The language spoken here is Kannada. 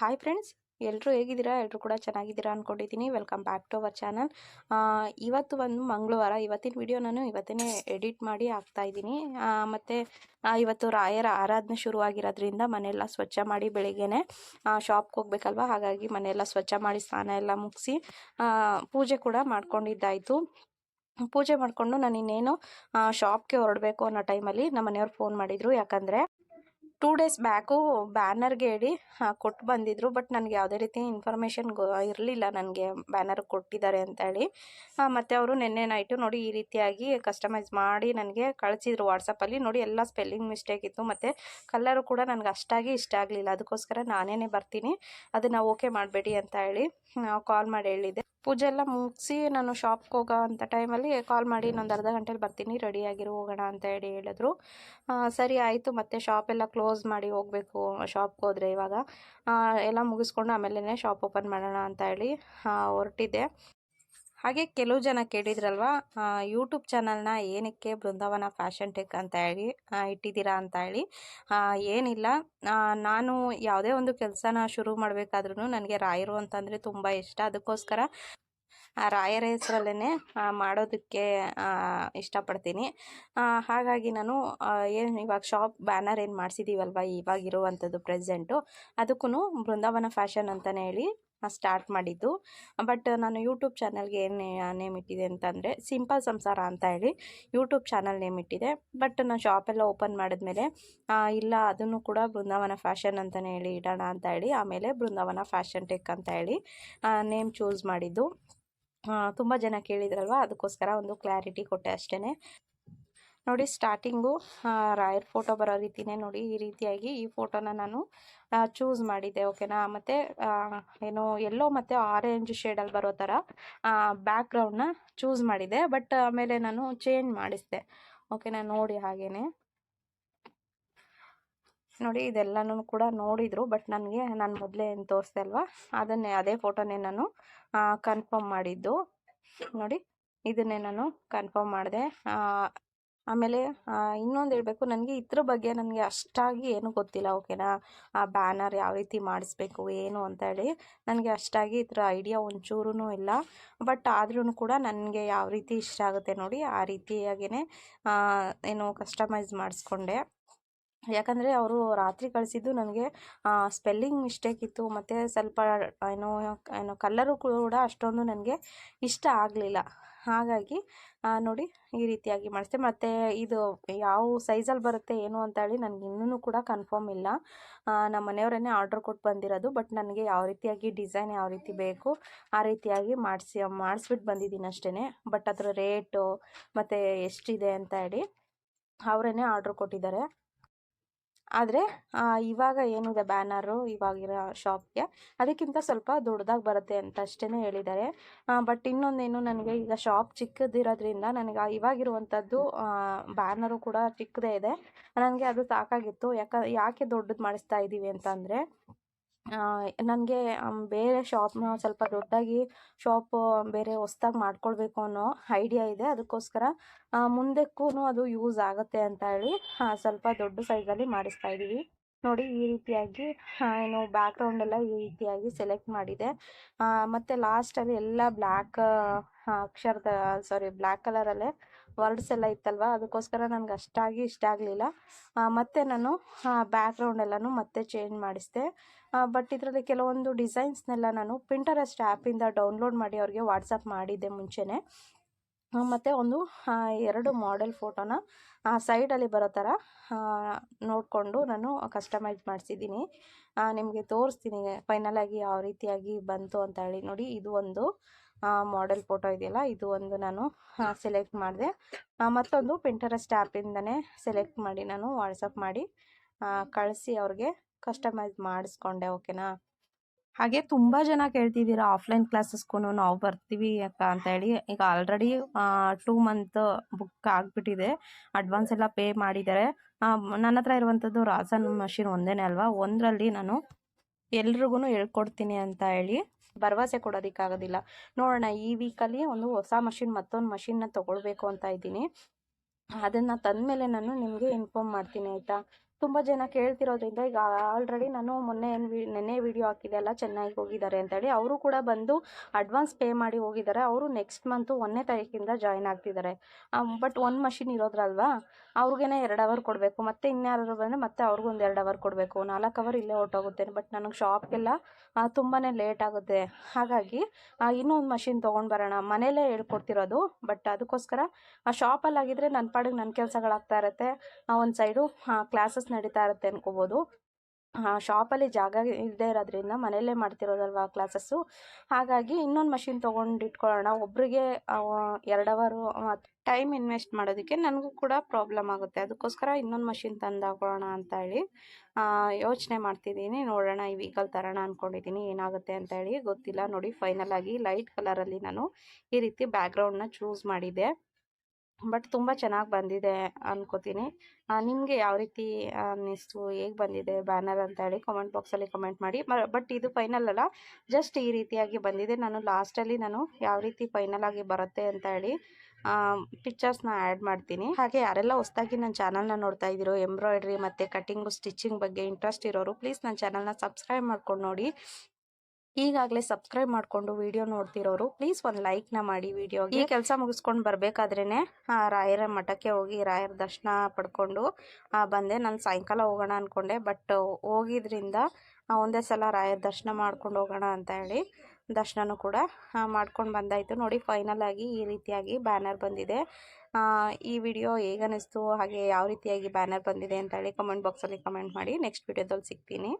ಹಾಯ್ ಫ್ರೆಂಡ್ಸ್ ಎಲ್ಲರೂ ಹೇಗಿದ್ದೀರಾ? ಎಲ್ಲರೂ ಕೂಡ ಚೆನ್ನಾಗಿದ್ದೀರಾ ಅಂದ್ಕೊಂಡಿದ್ದೀನಿ welcome back to our channel ಇವತ್ತು ಒಂದು ಮಂಗಳವಾರ, ಇವತ್ತಿನ ವಿಡಿಯೋ ನಾನು ಇವತ್ತೇ ಎಡಿಟ್ ಮಾಡಿ ಹಾಕ್ತಾ ಇದ್ದೀನಿ. ಮತ್ತು ಇವತ್ತು ರಾಯರ ಆರಾಧನೆ ಶುರುವಾಗಿರೋದ್ರಿಂದ ಮನೆಯೆಲ್ಲ ಸ್ವಚ್ಛ ಮಾಡಿ ಬೆಳಿಗ್ಗೆನೆ ಶಾಪ್ಗೆ ಹೋಗ್ಬೇಕಲ್ವ? ಹಾಗಾಗಿ ಮನೆಯೆಲ್ಲ ಸ್ವಚ್ಛ ಮಾಡಿ ಸ್ನಾನ ಎಲ್ಲ ಮುಗಿಸಿ ಪೂಜೆ ಕೂಡ ಮಾಡ್ಕೊಂಡಿದ್ದಾಯಿತು. ಪೂಜೆ ಮಾಡಿಕೊಂಡು ನಾನು ಇನ್ನೇನು ಶಾಪ್ಗೆ ಹೊರಡಬೇಕು ಅನ್ನೋ ಟೈಮಲ್ಲಿ ನಮ್ಮ ಮನೆಯವ್ರು ಫೋನ್ ಮಾಡಿದರು. ಯಾಕಂದರೆ ಟೂ ಡೇಸ್ ಬ್ಯಾಕು ಬ್ಯಾನರ್ಗೆ ಹೇಳಿ ಕೊಟ್ಟು ಬಂದಿದ್ರು. ಬಟ್ ನನಗೆ ಯಾವುದೇ ರೀತಿ ಇನ್ಫಾರ್ಮೇಷನ್ ಗೊ, ಇರಲಿಲ್ಲ ನನಗೆ ಬ್ಯಾನರ್ ಕೊಟ್ಟಿದ್ದಾರೆ ಅಂತ ಹೇಳಿ ಮತ್ತು ಅವರು ನಿನ್ನೆ ನೈಟು ನೋಡಿ ಈ ರೀತಿಯಾಗಿ ಕಸ್ಟಮೈಸ್ ಮಾಡಿ ನನಗೆ ಕಳಿಸಿದ್ರು ವಾಟ್ಸಪ್ಪಲ್ಲಿ ನೋಡಿ ಎಲ್ಲ ಸ್ಪೆಲ್ಲಿಂಗ್ ಮಿಸ್ಟೇಕ್ ಇತ್ತು. ಮತ್ತು ಕಲ್ಲರು ಕೂಡ ನನಗೆ ಅಷ್ಟಾಗಿ ಇಷ್ಟ ಆಗಲಿಲ್ಲ. ಅದಕ್ಕೋಸ್ಕರ ನಾನೇ ಬರ್ತೀನಿ. ಅದನ್ನು ಓಕೆ ಮಾಡಬೇಡಿ ಅಂತ ಹೇಳಿ ಕಾಲ್ ಮಾಡಿ ಹೇಳಿದ್ದೆ. ಪೂಜೆ ಎಲ್ಲ ಮುಗಿಸಿ ನಾನು ಶಾಪ್ಗೆ ಹೋಗೋ ಅಂಥ ಟೈಮಲ್ಲಿ ಕಾಲ್ ಮಾಡಿ ಇನ್ನೊಂದು ಅರ್ಧ ಗಂಟೆಲಿ ಬರ್ತೀನಿ ರೆಡಿಯಾಗಿರು ಹೋಗೋಣ ಅಂತ ಹೇಳಿ ಹೇಳಿದ್ರು. ಸರಿ ಆಯಿತು, ಮತ್ತೆ ಶಾಪೆಲ್ಲ ಕ್ಲೋಸ್ ಮಾಡಿ ಹೋಗಬೇಕು, ಶಾಪ್ಗೆ ಹೋದರೆ ಇವಾಗ. ಎಲ್ಲ ಮುಗಿಸ್ಕೊಂಡು ಆಮೇಲೆ ಶಾಪ್ ಓಪನ್ ಮಾಡೋಣ ಅಂತ ಹೇಳಿ ಹೊರಟಿದ್ದೆ. ಹಾಗೆ ಕೆಲವು ಜನ ಕೇಳಿದ್ರಲ್ವ ಯೂಟ್ಯೂಬ್ ಚಾನಲ್ನ ಏನಕ್ಕೆ ಬೃಂದಾವನ ಫ್ಯಾಷನ್ ಟೆಕ್ ಅಂತ ಹೇಳಿ ಇಟ್ಟಿದ್ದೀರಾ ಅಂತ ಹೇಳಿ. ಏನಿಲ್ಲ. ನಾನು ಯಾವುದೇ ಒಂದು ಕೆಲಸನ ಶುರು ಮಾಡಬೇಕಾದ್ರೂ ನನಗೆ ರಾಯರು ಅಂತಂದರೆ ತುಂಬ ಇಷ್ಟ. ಅದಕ್ಕೋಸ್ಕರ ರಾಯರ ಹೆಸರಲ್ಲೇ ಮಾಡೋದಕ್ಕೆ ಇಷ್ಟಪಡ್ತೀನಿ. ಹಾಗಾಗಿ ನಾನು ಏನು ಇವಾಗ ಶಾಪ್ ಬ್ಯಾನರ್ ಏನು ಮಾಡಿಸಿದ್ದೀವಲ್ವ ಇವಾಗಿರುವಂಥದ್ದು ಪ್ರೆಸೆಂಟು ಅದಕ್ಕೂ ಬೃಂದಾವನ ಫ್ಯಾಷನ್ ಅಂತಲೇ ಹೇಳಿ ಸ್ಟಾರ್ಟ್ ಮಾಡಿದ್ದು. ಬಟ್ ನಾನು ಯೂಟ್ಯೂಬ್ ಚಾನಲ್ಗೆ ಏನು ನೇಮ್ ಇಟ್ಟಿದೆ ಅಂತಂದರೆ ಸಿಂಪಲ್ ಸಂಸಾರ ಅಂತ ಹೇಳಿ ಯೂಟ್ಯೂಬ್ ಚಾನಲ್ ನೇಮ್ ಇಟ್ಟಿದೆ. ಬಟ್ ನಾನು ಶಾಪೆಲ್ಲ ಓಪನ್ ಮಾಡಿದ್ಮೇಲೆ ಇಲ್ಲ ಅದನ್ನು ಕೂಡ ಬೃಂದಾವನ ಫ್ಯಾಷನ್ ಅಂತಲೇ ಹೇಳಿ ಇಡೋಣ ಅಂತ ಹೇಳಿ, ಆಮೇಲೆ ಬೃಂದಾವನ ಫ್ಯಾಷನ್ ಟೆಕ್ ಅಂತ ಹೇಳಿ ನೇಮ್ ಚೂಸ್ ಮಾಡಿದ್ದು. ತುಂಬ ಜನ ಕೇಳಿದ್ರಲ್ವ, ಅದಕ್ಕೋಸ್ಕರ ಒಂದು ಕ್ಲಾರಿಟಿ ಕೊಟ್ಟೆ ಅಷ್ಟೇ ನೋಡಿ ಸ್ಟಾರ್ಟಿಂಗು ರಾಯರ್ ಫೋಟೋ ಬರೋ ರೀತಿನೇ ನೋಡಿ ಈ ರೀತಿಯಾಗಿ ಈ ಫೋಟೋನ ನಾನು ಚೂಸ್ ಮಾಡಿದ್ದೆ ಓಕೆನಾ ಮತ್ತು ಏನು, ಎಲ್ಲೋ ಮತ್ತು ಆರೆಂಜ್ ಶೇಡಲ್ಲಿ ಬರೋ ಥರ ಬ್ಯಾಕ್ಗ್ರೌಂಡ್ನ ಚೂಸ್ ಮಾಡಿದೆ ಬಟ್ ಆಮೇಲೆ ನಾನು ಚೇಂಜ್ ಮಾಡಿಸಿದೆ ಓಕೆನಾ ನೋಡಿ ಹಾಗೇನೆ. ನೋಡಿ ಇದೆಲ್ಲನೂ ಕೂಡ ನೋಡಿದರು ಬಟ್ ನನಗೆ, ನಾನು ಮೊದಲೇ ಏನು ತೋರಿಸ್ದೆ ಅಲ್ವಾ? ಅದನ್ನೇ, ಅದೇ ಫೋಟೋನೇ ನಾನು ಕನ್ಫರ್ಮ್ ಮಾಡಿದ್ದು. ನೋಡಿ, ಇದನ್ನೇ ನಾನು ಕನ್ಫರ್ಮ್ ಮಾಡಿದೆ ಆಮೇಲೆ ಇನ್ನೊಂದು ಹೇಳಬೇಕು. ನನಗೆ ಇದ್ರ ಬಗ್ಗೆ ನನಗೆ ಅಷ್ಟಾಗಿ ಏನೂ ಗೊತ್ತಿಲ್ಲ, ಓಕೆನಾ? ಆ ಬ್ಯಾನರ್ ಯಾವ ರೀತಿ ಮಾಡಿಸ್ಬೇಕು, ಏನು ಅಂತ ಹೇಳಿ ನನಗೆ ಅಷ್ಟಾಗಿ ಇದ್ರ ಐಡಿಯಾ ಒಂಚೂರೂ ಇಲ್ಲ. ಬಟ್ ಆದ್ರೂ ಕೂಡ ನನಗೆ ಯಾವ ರೀತಿ ಇಷ್ಟ ಆಗುತ್ತೆ ನೋಡಿ, ಆ ರೀತಿಯಾಗಿಯೇ ಏನು ಕಸ್ಟಮೈಸ್ ಮಾಡಿಸ್ಕೊಂಡೆ. ಯಾಕಂದರೆ ಅವರು ರಾತ್ರಿ ಕಳಿಸಿದ್ದು ನನಗೆ ಸ್ಪೆಲ್ಲಿಂಗ್ ಮಿಸ್ಟೇಕ್ ಇತ್ತು. ಮತ್ತು ಸ್ವಲ್ಪ, ಏನು ಏನು ಕಲ್ಲರು ಕೂಡ ಅಷ್ಟೊಂದು ನನಗೆ ಇಷ್ಟ ಆಗಲಿಲ್ಲ. ಹಾಗಾಗಿ ನೋಡಿ ಈ ರೀತಿಯಾಗಿ ಮಾಡಿಸಿದೆ. ಮತ್ತು ಇದು ಯಾವ ಸೈಜಲ್ಲಿ ಬರುತ್ತೆ, ಏನು ಅಂತ ಹೇಳಿ ನನಗೆ ಇನ್ನೂ ಕೂಡ ಕನ್ಫರ್ಮ್ ಇಲ್ಲ. ನಮ್ಮ ಮನೆಯವರೇ ಆರ್ಡ್ರ್ ಕೊಟ್ಟು ಬಂದಿರೋದು. ಬಟ್ ನನಗೆ ಯಾವ ರೀತಿಯಾಗಿ ಡಿಸೈನ್ ಯಾವ ರೀತಿ ಬೇಕು, ಆ ರೀತಿಯಾಗಿ ಮಾಡಿಸಿ, ಮಾಡಿಸ್ಬಿಟ್ಟು ಬಂದಿದ್ದೀನಿ ಅಷ್ಟೇ ಬಟ್ ಅದರ ರೇಟು ಮತ್ತು ಎಷ್ಟಿದೆ ಅಂತ ಹೇಳಿ ಅವರೇ ಆರ್ಡ್ರ್ ಕೊಟ್ಟಿದ್ದಾರೆ. ಆದರೆ ಇವಾಗ ಏನಿದೆ ಬ್ಯಾನರು ಇವಾಗಿರೋ ಶಾಪ್ಗೆ, ಅದಕ್ಕಿಂತ ಸ್ವಲ್ಪ ದೊಡ್ಡದಾಗಿ ಬರುತ್ತೆ ಅಂತ ಅಷ್ಟೇ ಹೇಳಿದ್ದಾರೆ. ಬಟ್ ಇನ್ನೊಂದೇನು ನನಗೆ ಈಗ ಶಾಪ್ ಚಿಕ್ಕದಿರೋದ್ರಿಂದ ನನಗೆ ಇವಾಗಿರುವಂಥದ್ದು ಬ್ಯಾನರು ಕೂಡ ಚಿಕ್ಕದೇ ಇದೆ. ನನಗೆ ಅದು ಸಾಕಾಗಿತ್ತು. ಯಾಕೆ ಯಾಕೆ ದೊಡ್ಡದು ಮಾಡಿಸ್ತಾ ಇದ್ದೀವಿ ಅಂತಂದರೆ ನನಗೆ ಬೇರೆ ಶಾಪ್ನ ಸ್ವಲ್ಪ ದೊಡ್ಡದಾಗಿ ಶಾಪು ಬೇರೆ ಹೊಸ್ದಾಗಿ ಮಾಡ್ಕೊಳ್ಬೇಕು ಅನ್ನೋ ಐಡಿಯಾ ಇದೆ. ಅದಕ್ಕೋಸ್ಕರ ಮುಂದಕ್ಕೂ ಅದು ಯೂಸ್ ಆಗುತ್ತೆ ಅಂತ ಹೇಳಿ ಸ್ವಲ್ಪ ದೊಡ್ಡ ಸೈಜಲ್ಲಿ ಮಾಡಿಸ್ತಾ ಇದ್ದೀವಿ. ನೋಡಿ, ಈ ರೀತಿಯಾಗಿ ಏನು ಬ್ಯಾಕ್ಗ್ರೌಂಡ್ ಎಲ್ಲ ಈ ರೀತಿಯಾಗಿ ಸೆಲೆಕ್ಟ್ ಮಾಡಿದೆ. ಮತ್ತು ಲಾಸ್ಟಲ್ಲಿ ಎಲ್ಲ ಬ್ಲ್ಯಾಕ್ ಅಕ್ಷರದ ಸಾರಿ ಬ್ಲ್ಯಾಕ್ ಕಲರಲ್ಲೇ ವರ್ಡ್ಸ್ ಎಲ್ಲ ಇತ್ತಲ್ವ? ಅದಕ್ಕೋಸ್ಕರ ನನಗೆ ಅಷ್ಟಾಗಿ ಇಷ್ಟ ಆಗಲಿಲ್ಲ. ಮತ್ತು ನಾನು ಬ್ಯಾಕ್ಗ್ರೌಂಡ್ ಎಲ್ಲನೂ ಮತ್ತೆ ಚೇಂಜ್ ಮಾಡಿಸಿದೆ. ಬಟ್ ಇದರಲ್ಲಿ ಕೆಲವೊಂದು ಡಿಸೈನ್ಸ್ನೆಲ್ಲ ನಾನು ಪಿಂಟರೆಸ್ಟ್ ಆ್ಯಪಿಂದ ಡೌನ್ಲೋಡ್ ಮಾಡಿ ಅವ್ರಿಗೆ ವಾಟ್ಸಪ್ ಮಾಡಿದ್ದೆ ಮುಂಚೆನೆ. ಮತ್ತು ಒಂದು ಎರಡು ಮಾಡೆಲ್ ಫೋಟೋನ ಸೈಡಲ್ಲಿ ಬರೋ ಥರ ನೋಡಿಕೊಂಡು ನಾನು ಕಸ್ಟಮೈಸ್ ಮಾಡಿಸಿದ್ದೀನಿ. ನಿಮಗೆ ತೋರಿಸ್ತೀನಿ ಫೈನಲಾಗಿ ಯಾವ ರೀತಿಯಾಗಿ ಬಂತು ಅಂತ ಹೇಳಿ ನೋಡಿ. ಇದು ಒಂದು ಮಾಡೆಲ್ ಫೋಟೋ ಇದೆಯಲ್ಲ ಇದು ಒಂದು ನಾನು ಸೆಲೆಕ್ಟ್ ಮಾಡಿದೆ. ಮತ್ತೊಂದು ಪಿಂಟರೆಸ್ಟ್ ಆ್ಯಪಿಂದನೇ ಸೆಲೆಕ್ಟ್ ಮಾಡಿ ನಾನು ವಾಟ್ಸಪ್ ಮಾಡಿ ಕಳಿಸಿ ಅವ್ರಿಗೆ ಕಸ್ಟಮೈಸ್ ಮಾಡಿಸ್ಕೊಂಡೆ ಓಕೆನಾ ಹಾಗೆ ತುಂಬ ಜನ ಕೇಳ್ತಿದ್ದೀರಾ ಆಫ್ಲೈನ್ ಕ್ಲಾಸಸ್ಗೂ ನಾವು ಬರ್ತೀವಿ ಅಕ್ಕ ಅಂತ ಹೇಳಿ. ಈಗ ಆಲ್ರೆಡಿ ಟೂ ಮಂತ್ ಬುಕ್ ಆಗಿಬಿಟ್ಟಿದೆ. ಅಡ್ವಾನ್ಸ್ ಎಲ್ಲ ಪೇ ಮಾಡಿದ್ದಾರೆ. ನನ್ನ ಹತ್ರ ಇರುವಂಥದ್ದು ರಾಸನ್ ಮಷಿನ್ ಒಂದೇ ಅಲ್ವಾ? ಒಂದರಲ್ಲಿ ನಾನು ಎಲ್ರಿಗೂ ಹೇಳ್ಕೊಡ್ತೀನಿ ಅಂತ ಹೇಳಿ ಭರವಸೆ ಕೊಡೋದಕ್ಕಾಗೋದಿಲ್ಲ. ನೋಡೋಣ, ಈ ವೀಕಲ್ಲಿ ಒಂದು ಹೊಸ ಮಷಿನ್ ಮತ್ತೊಂದು ಮಷಿನ್ನ ತೊಗೊಳ್ಬೇಕು ಅಂತ ಇದ್ದೀನಿ. ಅದನ್ನು ತಂದಮೇಲೆ ನಾನು ನಿಮಗೆ ಇನ್ಫಾರ್ಮ್ ಮಾಡ್ತೀನಿ, ಆಯಿತಾ? ತುಂಬ ಜನ ಕೇಳ್ತಿರೋದ್ರಿಂದ ಈಗ ಆಲ್ರೆಡಿ ನಾನು ಮೊನ್ನೆ ಏನು ವಿ, ನೆನ್ನೆ ವೀಡಿಯೋ ಹಾಕಿದೆ ಅಲ್ಲ ಚೆನ್ನಾಗಿ ಹೋಗಿದ್ದಾರೆ ಅಂತೇಳಿ ಅವರು ಕೂಡ ಬಂದು ಅಡ್ವಾನ್ಸ್ ಪೇ ಮಾಡಿ ಹೋಗಿದ್ದಾರೆ. ಅವರು ನೆಕ್ಸ್ಟ್ ಮಂತು ಒಂದನೇ ತಾರೀಕಿಂದ ಜಾಯ್ನ್ ಆಗ್ತಿದ್ದಾರೆ. ಬಟ್ ಒಂದು ಮಷಿನ್ ಇರೋದ್ರಲ್ವಾ? ಅವ್ರಿಗೇನೆ ಎರಡು ಅವರ್ ಕೊಡಬೇಕು, ಮತ್ತು ಇನ್ಯಾರು ಬಂದರೆ ಮತ್ತೆ ಅವ್ರಿಗೂ ಒಂದು ಎರಡು ಅವರ್ ಕೊಡಬೇಕು. ನಾಲ್ಕು ಅವರ್ ಇಲ್ಲೇ ಹೊರ್ಟೋಗುತ್ತೆ ಬಟ್ ನನಗೆ ಶಾಪ್ಗೆಲ್ಲ ತುಂಬಾ ಲೇಟ್ ಆಗುತ್ತೆ. ಹಾಗಾಗಿ ಇನ್ನೊಂದು ಮಷಿನ್ ತೊಗೊಂಡು ಬರೋಣ. ಮನೇಲೇ ಹೇಳ್ಕೊಡ್ತಿರೋದು ಬಟ್ ಅದಕ್ಕೋಸ್ಕರ, ಆ ಶಾಪಲ್ಲಾಗಿದ್ದರೆ ನನ್ನ ಪಾಡಿಗೆ ನನ್ನ ಕೆಲಸಗಳಾಗ್ತಾ ಇರುತ್ತೆ. ಒಂದು ಸೈಡು ಕ್ಲಾಸಸ್ ನಡೀತಾ ಇರುತ್ತೆ ಅನ್ಕೋಬೋದು. ಶಾಪಲ್ಲಿ ಜಾಗ ಇಲ್ಲದೆ ಇರೋದ್ರಿಂದ ಮನೆಯಲ್ಲೇ ಮಾಡ್ತಿರೋದಲ್ವಾ ಕ್ಲಾಸಸ್ಸು ಹಾಗಾಗಿ ಇನ್ನೊಂದು ಮಷಿನ್ ತೊಗೊಂಡು ಇಟ್ಕೊಳ್ಳೋಣ. ಒಬ್ಬರಿಗೆ ಎರಡು ಅವರು ಟೈಮ್ ಇನ್ವೆಸ್ಟ್ ಮಾಡೋದಕ್ಕೆ ನನಗೂ ಕೂಡ ಪ್ರಾಬ್ಲಮ್ ಆಗುತ್ತೆ. ಅದಕ್ಕೋಸ್ಕರ ಇನ್ನೊಂದು ಮಷಿನ್ ತಂದು ಹಾಕೊಳ್ಳೋಣ ಅಂತ ಹೇಳಿ ಯೋಚನೆ ಮಾಡ್ತಿದ್ದೀನಿ. ನೋಡೋಣ, ಈ ವೀಕಲ್ ತರೋಣ ಅಂದ್ಕೊಂಡಿದ್ದೀನಿ ಏನಾಗುತ್ತೆ ಅಂತ ಹೇಳಿ ಗೊತ್ತಿಲ್ಲ. ನೋಡಿ ಫೈನಲ್ ಆಗಿ ಲೈಟ್ ಕಲರಲ್ಲಿ ನಾನು ಈ ರೀತಿ ಬ್ಯಾಕ್ಗ್ರೌಂಡ್ನ ಚೂಸ್ ಮಾಡಿದ್ದೆ. ಬಟ್ ತುಂಬ ಚೆನ್ನಾಗಿ ಬಂದಿದೆ ಅನ್ಕೋತೀನಿ. ನಿಮಗೆ ಯಾವ ರೀತಿ ಅನ್ನಿಸ್ತು ಹೇಗೆ ಬಂದಿದೆ ಬ್ಯಾನರ್ ಅಂತ ಹೇಳಿ ಕಮೆಂಟ್ ಬಾಕ್ಸಲ್ಲಿ ಕಮೆಂಟ್ ಮಾಡಿ. ಬಟ್ ಇದು ಫೈನಲ್ ಅಲ್ಲ ಜಸ್ಟ್ ಈ ರೀತಿಯಾಗಿ ಬಂದಿದೆ. ನಾನು ಲಾಸ್ಟಲ್ಲಿ ನಾನು ಯಾವ ರೀತಿ ಫೈನಲ್ ಆಗಿ ಬರುತ್ತೆ ಅಂತ ಹೇಳಿ ಪಿಕ್ಚರ್ಸ್ನ ಆ್ಯಡ್ ಮಾಡ್ತೀನಿ. ಹಾಗೆ ಯಾರೆಲ್ಲ ಹೊಸ್ದಾಗಿ ನನ್ನ ಚಾನಲ್ನ ನೋಡ್ತಾ ಇದ್ದೀರೋ ಎಂಬ್ರಾಯ್ಡ್ರಿ ಮತ್ತು ಕಟಿಂಗು ಸ್ಟಿಚಿಂಗ್ ಬಗ್ಗೆ ಇಂಟ್ರೆಸ್ಟ್ ಇರೋರು ಪ್ಲೀಸ್ ನನ್ನ ಚಾನಲ್ನ ಸಬ್ಸ್ಕ್ರೈಬ್ ಮಾಡ್ಕೊಂಡು ನೋಡಿ. ಈಗಾಗಲೇ ಸಬ್ಸ್ಕ್ರೈಬ್ ಮಾಡಿಕೊಂಡು ವಿಡಿಯೋ ನೋಡ್ತಿರೋರು, ಪ್ಲೀಸ್ ಒಂದು ಲೈಕ್ನ ಮಾಡಿ ವಿಡಿಯೋ ಈ ಕೆಲಸ ಮುಗಿಸ್ಕೊಂಡು ಬರಬೇಕಾದ್ರೇ ರಾಯರ ಮಠಕ್ಕೆ ಹೋಗಿ ರಾಯರ ದರ್ಶನ ಪಡ್ಕೊಂಡು ಬಂದೆ. ನಾನು ಸಾಯಂಕಾಲ ಹೋಗೋಣ ಅಂದ್ಕೊಂಡೆ ಬಟ್ ಹೋಗಿದ್ರಿಂದ ಒಂದೇ ಸಲ ರಾಯರ ದರ್ಶನ ಮಾಡ್ಕೊಂಡು ಹೋಗೋಣ ಅಂತ ಹೇಳಿ ದರ್ಶನನೂ ಕೂಡ ಮಾಡ್ಕೊಂಡು ಬಂದಾಯಿತು. ನೋಡಿ ಫೈನಲ್ ಆಗಿ ಈ ರೀತಿಯಾಗಿ ಬ್ಯಾನರ್ ಬಂದಿದೆ. ಈ ವಿಡಿಯೋ ಹೇಗನ್ನಿಸ್ತು, ಹಾಗೆ ಯಾವ ರೀತಿಯಾಗಿ ಬ್ಯಾನರ್ ಬಂದಿದೆ ಅಂತ ಹೇಳಿ ಕಮೆಂಟ್ ಬಾಕ್ಸಲ್ಲಿ ಕಮೆಂಟ್ ಮಾಡಿ. ನೆಕ್ಸ್ಟ್ ವಿಡಿಯೋದಲ್ಲಿ ಸಿಗ್ತೀನಿ.